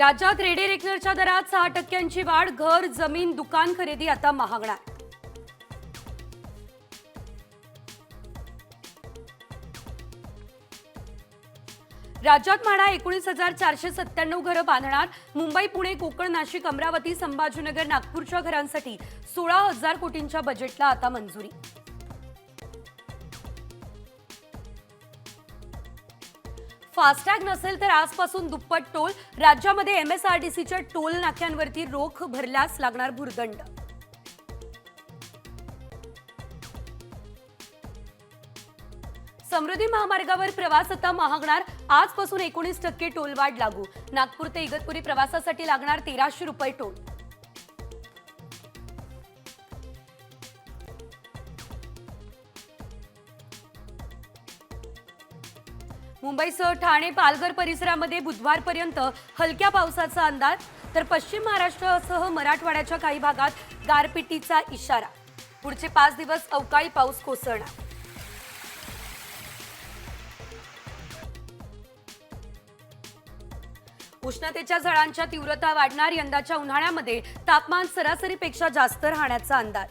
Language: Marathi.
राज्यात रेडी रेकनरच्या दरात सहा टक्क्यांची वाढ घर जमीन दुकान खरेदी आता महागणार राज्यात म्हाडा एकोणीस हजार चारशे सत्त्याण्णव घरं बांधणार. मुंबई पुणे कोकण नाशिक अमरावती संभाजीनगर नागपूरच्या घरांसाठी सोळा हजार कोटींच्या बजेटला आता मंजुरी. फास्टॅग नसेल तर आजपासून दुप्पट टोल. राज्यामध्ये एमएसआरटीसीच्या टोल नाक्यांवरती रोख भरल्यास लागणार भुर्दंड. समृद्धी महामार्गावर प्रवास आता महागणार. आजपासून एकोणीस टक्के टोलवाढ लागू. नागपूर ते इगतपुरी प्रवासासाठी लागणार तेराशे रुपये टोल. मुंबईसह ठाणे पालघर परिसरामध्ये बुधवारपर्यंत हलक्या पावसाचा अंदाज. तर पश्चिम महाराष्ट्रासह मराठवाड्याच्या काही भागात गारपिटीचा इशारा. पुढचे पाच दिवस अवकाळी पाऊस कोसळणार. उष्णतेच्या झळांच्या तीव्रता वाढणार यंदाच्या उन्हाळ्यामध्ये तापमान सरासरीपेक्षा जास्त राहण्याचा अंदाज.